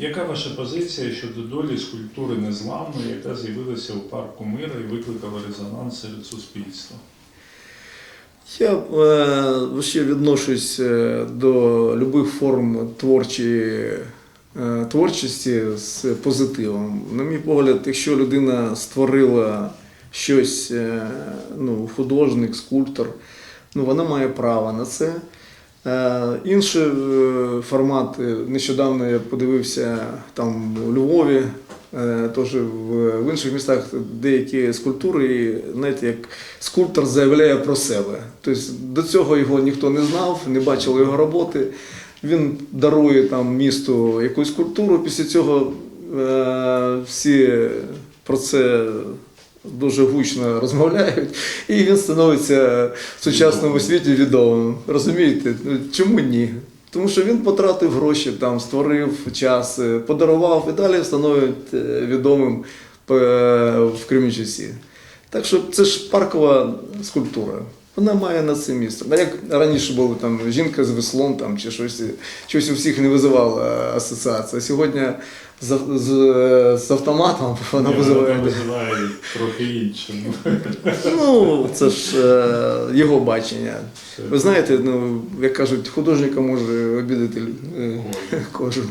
Яка ваша позиція щодо долі скульптури незламної, яка з'явилася у парку мира і викликала резонанс серед суспільства? Я е, ще відношусь е, до любих форм творчої, е, творчості з позитивом. На мій погляд, якщо людина створила щось, е, ну, художник, скульптор, ну, вона має право на це. Е, Інший е, формат, нещодавно я подивився там у Львові, е, теж в, інших містах деякі скульптури, і, знаєте, як скульптор заявляє про себе. Тобто до цього його ніхто не знав, не бачив його роботи. Він дарує там місту якусь скульптуру, після цього всі про це дуже гучно розмовляють, і він становиться в сучасному світі відомим. Розумієте? Ну, Чому ні? Тому що він потратив гроші, там, створив час, е, подарував і далі становить е, відомим в в часі. Так що це ж паркова скульптура. Вона має на це місце. А як раніше було там жінка з веслом там, чи щось, щось у всіх не визивало асоціація. Сьогодні з, з, з автоматом вона Ні, визиває. вона визиває трохи іншому. Ну, це ж е, його бачення. Ви знаєте, ну, як кажуть, художника може обідати е, кожен.